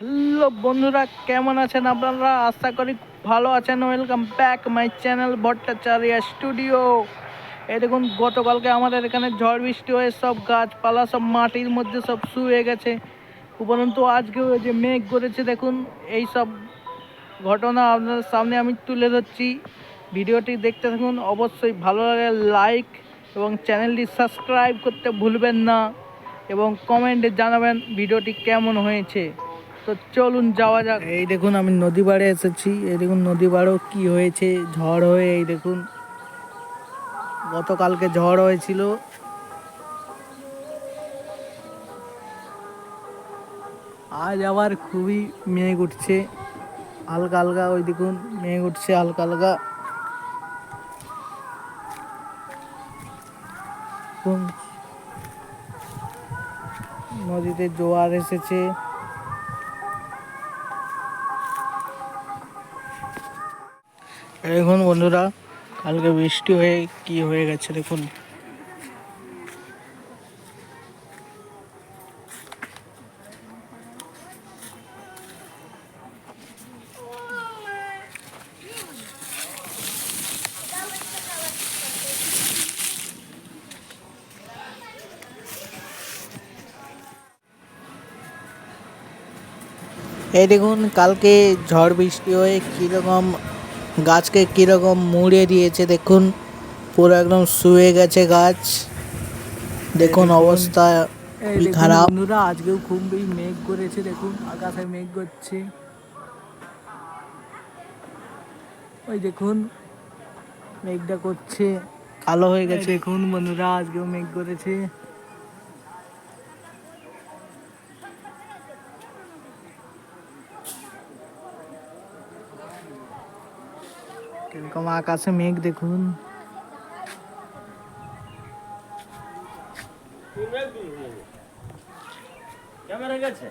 Hello বন্ধুরা, কেমন আছেন আপনারা? আশা করি ভালো আছেন। Welcome back my channel Bhattacharya studio এই দেখুন, গতকালকে আমাদের এখানে ঝড় বৃষ্টি হয়ে সব গাছপালা, সব মাটির মধ্যে সব শুয়ে গেছে। উপরন্তু আজকেও যে মেঘ করেছে, দেখুন, এই সব ঘটনা আপনাদের সামনে আমি তুলে ধরছি। ভিডিওটি দেখতে থাকুন, অবশ্যই ভালো লাগে লাইক এবং চ্যানেলটি সাবস্ক্রাইব করতে ভুলবেন না এবং কমেন্টে জানাবেন ভিডিওটি কেমন হয়েছে। তো চলুন যাওয়া যাক। এই দেখুন, আমি নদী পাড়ে এসেছি। এই দেখুন, নদী পাড়েও কী হয়েছে? ঝড় হয়ে, এই দেখুন। গতকালকে ঝড় হয়েছিল। আজ আবার খুবই মেঘ উঠছে। হালকা হালকা, ওই দেখুন, মেঘ উঠছে হালকা হালকা। নদীতে জোয়ার এসেছে। দেখুন বন্ধুরা, কালকে বৃষ্টি হয়ে কি হয়ে গেছে দেখুন। এই দেখুন, কালকে ঝড় বৃষ্টি হয়ে কীরকম গাছকে কীরকম মুড়ে দিয়েছে দেখুন। পুরো একদম শুয়ে গেছে গাছ। দেখুন অবস্থা খারাপ। বন্ধুরা আজকেও খুবই মেঘ করেছে দেখুন আকাশে মেঘ করছে। ওই দেখুন মেঘটা করছে। কালো হয়ে গেছে। দেখুন বন্ধুরা আজকেও মেঘ করেছে। কীরকম আকাশে মেঘ দেখুন। ক্যামেরা গেছে?